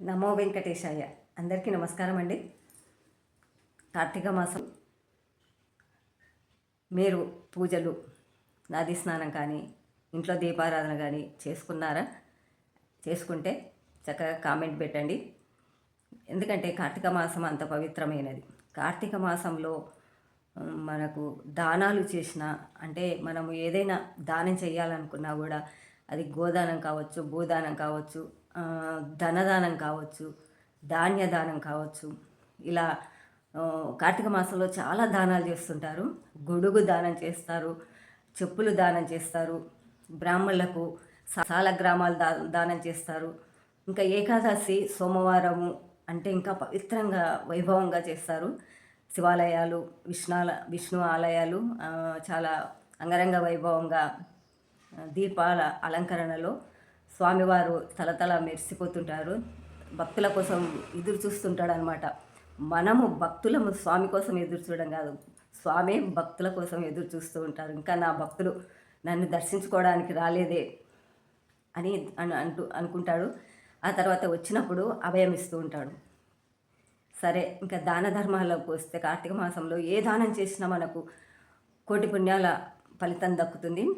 నమో వెంకటేశాయ. అందరికీ నమస్కారం అండి. కార్తీక మాసం మీరు పూజలు నది స్నానం కానీ ఇంట్లో దీపారాధన కానీ చేసుకున్నారా? చేసుకుంటే చక్కగా కామెంట్ పెట్టండి. ఎందుకంటే కార్తీక మాసం అంత పవిత్రమైనది. కార్తీక మాసంలో మనకు దానాలు చేసిన అంటే మనము ఏదైనా దానం చేయాలనుకున్నా కూడా అది గోదానం కావచ్చు భూదానం కావచ్చు ధనదానం కావచ్చు ధాన్యదానం కావచ్చు. ఇలా కార్తీక మాసంలో చాలా దానాలు చేస్తుంటారు. గొడుగు దానం చేస్తారు చెప్పులు దానం చేస్తారు బ్రాహ్మణులకు సాల గ్రామాలు దా దానం చేస్తారు. ఇంకా ఏకాదశి సోమవారము అంటే ఇంకా పవిత్రంగా వైభవంగా చేస్తారు. శివాలయాలు విష్ణాల విష్ణు ఆలయాలు చాలా అంగరంగ వైభవంగా దీపాల అలంకరణలో స్వామివారు తలతల మెరిసిపోతుంటారు. భక్తుల కోసం ఎదురు చూస్తుంటాడు అనమాట మనము భక్తులము స్వామి కోసం ఎదురు చూడడం కాదు. స్వామి భక్తుల కోసం ఎదురు చూస్తూ ఉంటారు. ఇంకా నా భక్తులు నన్ను దర్శించుకోవడానికి రాలేదే అని అంటూ అనుకుంటాడు. ఆ తర్వాత వచ్చినప్పుడు అభయం ఇస్తూ ఉంటాడు. సరే ఇంకా దాన ధర్మాలకు వస్తే కార్తీక మాసంలో ఏ దానం చేసినా మనకు కోటి పుణ్యాల ఫలితం దక్కుతుంది.